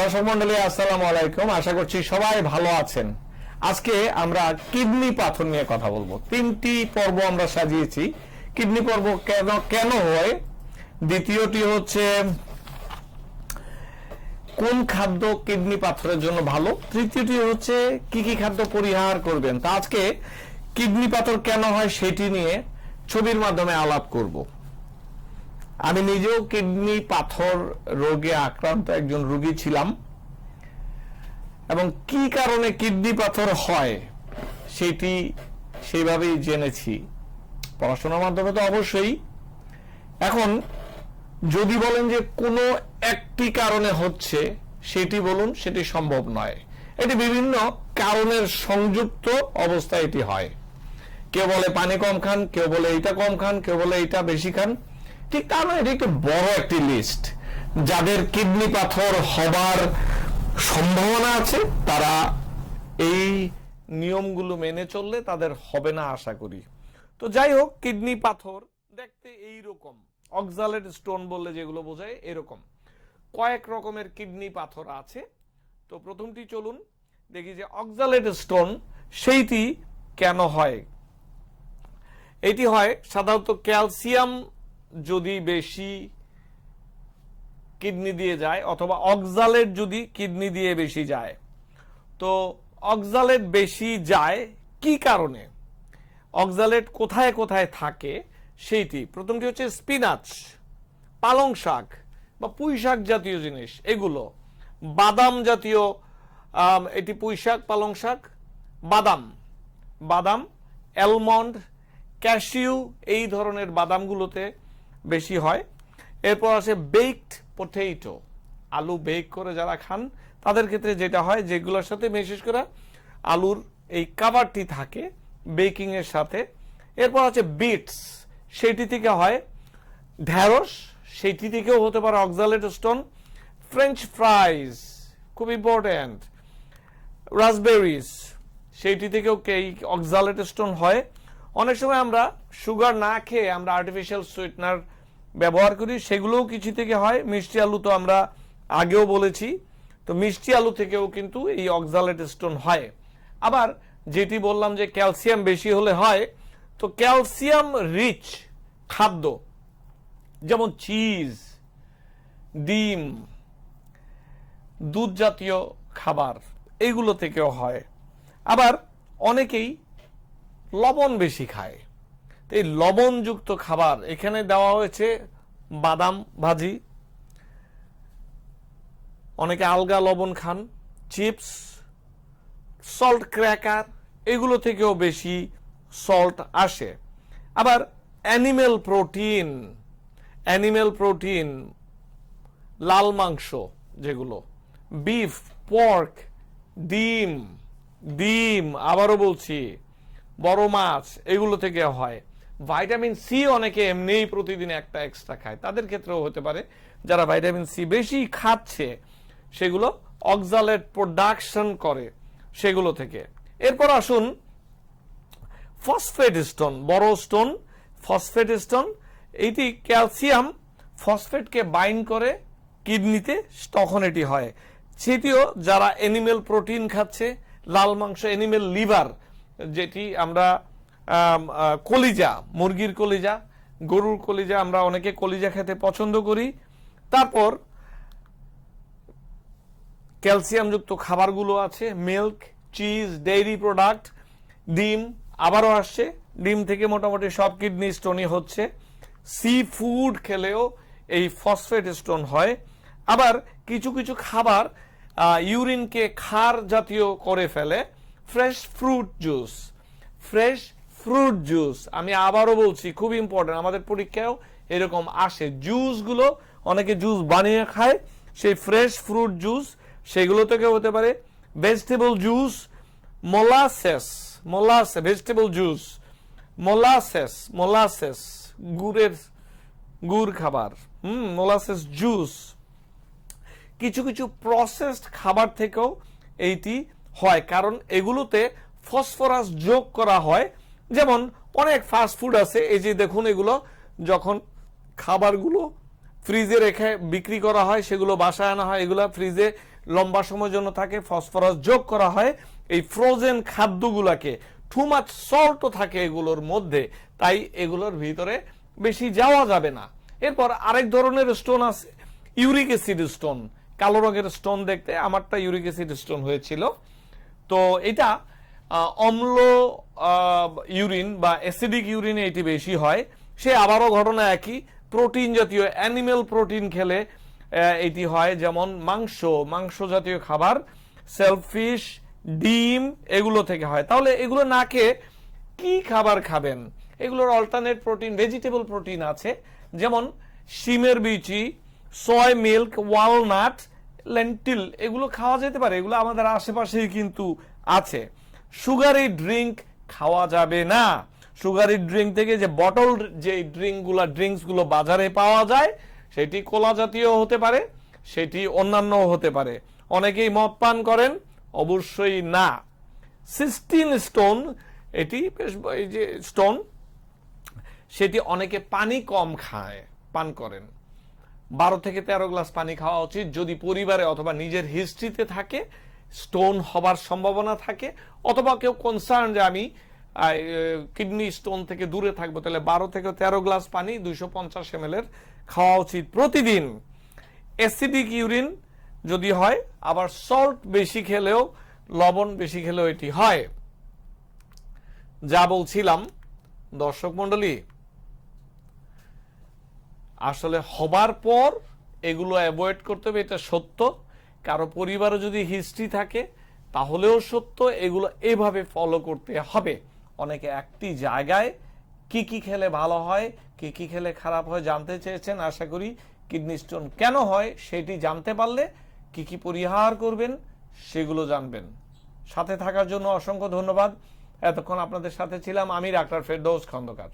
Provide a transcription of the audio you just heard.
দর্শক মন্ডলী, আসসালামু আলাইকুম। আশা করছি সবাই ভালো আছেন। আজকে আমরা কিডনি পাথর নিয়ে কথা বলব। তিনটি পর্ব আমরা সাজিয়েছি। কিডনি পর্ব কেন কেন হয়? দ্বিতীয়টি হচ্ছে, কোন খাদ্য কিডনি পাথরের জন্য ভালো? তৃতীয়টি হচ্ছে, কি কি খাদ্য পরিহার করবেন? তা আজকে কিডনি পাথর কেন হয় সেটি নিয়ে ছবির মাধ্যমে আলাপ করব। আমি নিজেও কিডনি পাথর রোগে আক্রান্ত একজন রোগী ছিলাম। এবং কি কারণে কিডনি পাথর হয় সেটি সেইভাবেই জেনেছি। পড়াশোনার মাধ্যমে তো অবশ্যই। এখন যদি বলেন যে কোনো একটি কারণে হচ্ছে, সেটি বলুন, সেটি সম্ভব নয়। এটি বিভিন্ন কারণের সংযুক্ত অবস্থা এটি হয়। কেউ বলে পানি কম খান, কেউ বলে এইটা কম খান, কেউ বলে এইটা বেশি খান। ঠিক তা নয় এটি একটি বড় একটি লিস্ট যাদের কিডনি পাথর হবার সম্ভাবনা আছে, তারা এই নিয়মগুলো মেনে চললে তাদের হবে না আশা করি। তো যাই হোক, কিডনি পাথর দেখতে এই রকম অক্সালেট স্টোন বললে যেগুলো বোঝায়, এরকম। কয়েক রকমের কিডনি পাথর আছে। তো প্রথমটি চলুন দেখি যে অক্সালেট স্টোন সেইটি কেন হয়? এটি হয় সাধারণত ক্যালসিয়াম যদি বেশি কিডনি দিয়ে যায়, অথবা অক্সালেট যদি কিডনি দিয়ে বেশি যায়, তো অক্সালেট বেশি যায় কি কারণে? অক্সালেট কোথায় কোথায় থাকে সেইটি। প্রথমটি হচ্ছে স্পিনাচ, পালং শাক বা পুঁই শাক জাতীয় জিনিস, এগুলো। বাদাম জাতীয় এটি পুঁই শাক, পালং শাক। বাদাম বাদাম, অ্যালমন্ড, ক্যাশিউ, এই ধরনের বাদামগুলোতে বেশি হয়। এরপর আছে বেকড পটেটো আলু বেক করে যারা খান, তাদের ক্ষেত্রে যেটা হয়, যেগুলোর সাথে বিশেষ করে আলুর এই কাভারটি থাকে বেকিং এর সাথে। এরপর আছে বিটস সেটি থেকে হয় ঢ্যাঁড়স সেটি থেকেও হতে পারে অক্সালেট স্টোন ফ্রেঞ্চ ফ্রাইজ খুব ইম্পর্ট্যান্ট রাসবেরিজ সেইটি থেকেও এই অক্সালেট স্টোন হয়। অনেক সময় আমরা সুগার না খেয়ে আমরা আর্টিফিশিয়াল সুইটনার ব্যবহার করি, সেগুলোও কিছু থেকে হয়। মিষ্টি আলু তো আমরা আগেও বলেছি। তো মিষ্টি আলু থেকেও কিন্তু এই অক্সালেট স্টোন হয়। আবার যেটি বললাম যে ক্যালসিয়াম বেশি হলে হয়, তো ক্যালসিয়াম রিচ খাদ্য, যেমন চিজ ডিম, দুধ জাতীয় খাবার এইগুলো থেকেও হয়। আবার অনেকেই লবণ বেশি খায়। এই লবণযুক্ত খাবার এখানে দেওয়া হয়েছে বাদাম ভাজি। অনেকে আলগা লবণ খান, চিপস সল্ট ক্র্যাকার এগুলো থেকেও বেশি সল্ট আসে। আবার অ্যানিমেল প্রোটিন অ্যানিমেল প্রোটিন লাল মাংস যেগুলো বিফ পর্ক ডিম ডিম, আবারও বলছি, বড় মাছ, এগুলো থেকে হয়। ভাইটামিন সি অনেকে এমনিই প্রতিদিন একটা এক্সট্রা খায়। তাদের ক্ষেত্রেও হতে পারে। যারা ভাইটামিন সি বেশি খাচ্ছে, সেগুলো অক্সালেট প্রোডাকশন করে সেগুলো থেকে। এরপর আসুন ফসফেট স্টোন বড় স্টোন ফসফেট স্টোন এইটি ক্যালসিয়াম ফসফেটকে বাইন্ড করে কিডনিতে তখন এটি হয়। সেটিও যারা এনিমেল প্রোটিন খাচ্ছে, লাল মাংস এনিমেল লিভার যেটি আমরা কলিজা, মুরগির কলিজা, গরুর কলিজা আমরা অনেকে কলিজা খেতে পছন্দ করি। তারপর ক্যালসিয়ামযুক্ত খাবারগুলো আছে, মিল্ক, চিজ, ডেইরি প্রোডাক্ট, ডিম আবারও আসছে। ডিম থেকে মোটামুটি সব কিডনি স্টোনই হচ্ছে। সি ফুড খেলেও এই ফসফেট স্টোন হয়। আবার কিছু কিছু খাবার ইউরিনকে ক্ষার জাতীয় করে ফেলে। Fresh fruit juice, fresh fruit juice আমি আবারও বলছি, খুব ইম্পর্টেন্ট আমাদের পরীক্ষায়ও এরকম আসে। জুসগুলো অনেকে জুস বানিয়ে খায়, সেই ফ্রেশ ফ্রুট জুস সেগুলো থেকে হতে পারে। Vegetable juice molasses molasses vegetable juice molasses molasses গুড়ের, গুড় খাবার, হুম মোলাসেস জুস কিছু কিছু প্রসেসড খাবার থেকেও এইটি হয়, কারণ এগুলোতে ফসফরাস যোগ করা হয় যেমন অনেক ফাস্ট ফুড আছে, এই যে দেখুন এগুলো, যখন খাবারগুলো ফ্রিজে রেখে বিক্রি করা হয়, সেগুলো বাসায় আনা হয়, এগুলো ফ্রিজে লম্বা সময়ের জন্য থাকে ফসফরাস যোগ করা হয়, এই ফ্রোজেন খাদ্যগুলাকে টু মাচ সল্টও থাকে এগুলোর মধ্যে, তাই এগুলোর ভিতরে বেশি যাওয়া যাবে না। এরপর আরেক ধরনের স্টোন আছে ইউরিক অ্যাসিড স্টোন কালো রঙের স্টোন দেখতে, আমারটা ইউরিক অ্যাসিড স্টোন হয়েছিল। তো এটা অম্ল ইউরিন বা অ্যাসিডিক ইউরিনে এটি বেশি হয়। সে আবারও ঘটনা একই, প্রোটিন জাতীয়, অ্যানিমেল প্রোটিন খেলে এটি হয় যেমন মাংস মাংস জাতীয় খাবার, সেলফিশ, ডিম, এগুলো থেকে হয়। তাহলে এগুলো না খেয়ে কি খাবার খাবেন? এগুলোর অল্টারনেট প্রোটিন ভেজিটেবল প্রোটিন আছে, যেমন শিমের বিচি সয় মিল্ক ওয়ালনাট লেন্টিল এগুলো খাওয়া যেতে পারে, এগুলো আমাদের আশেপাশেই কিন্তু আছে। সুগারি ড্রিঙ্ক খাওয়া যাবে না। সুগারি ড্রিঙ্ক থেকে যে বটল যে ড্রিঙ্কগুলা ড্রিঙ্কসগুলো বাজারে পাওয়া যায়, সেটি কোলা জাতীয় হতে পারে, সেটি অন্যান্য হতে পারে। অনেকেই মদ পান করেন, অবশ্যই না। সিস্টিন স্টোন, এটি বেশ এই যে স্টোন, সেটি অনেকে পানি কম খায়, পান করেন। বারো থেকে তেরো গ্লাস পানি খাওয়া উচিত যদি পরিবারে অথবা নিজের হিস্ট্রিতে থাকে স্টোন হবার সম্ভাবনা থাকে, অথবা কেউ কনসার্ন যে আমি কিডনি স্টোন থেকে দূরে থাকব, তাহলে বারো থেকে তেরো গ্লাস পানি দুইশো পঞ্চাশ এম খাওয়া উচিত। প্রতিদিন অ্যাসিডিক ইউরিন যদি হয়, আবার সল্ট বেশি খেলেও, লবণ বেশি খেলেও এটি হয়। যা বলছিলাম, দর্শক মন্ডলী আসলে হবার পর এগুলো অ্যাভয়েড করতে হবে, এটা সত্য। কারও পরিবারও যদি হিস্ট্রি থাকে, তাহলেও সত্য, এগুলো এভাবে ফলো করতে হবে। অনেকে একটি জায়গায় কি কি খেলে ভালো হয়, কি কি খেলে খারাপ হয় জানতে চেয়েছেন, আশা করি কিডনি স্টোন কেন হয় সেটি জানতে পারলে কি কি পরিহার করবেন সেগুলো জানবেন। সাথে থাকার জন্য অসংখ্য ধন্যবাদ। এতক্ষণ আপনাদের সাথে ছিলাম আমি, ডাক্তার ফেরদৌস খন্দকার।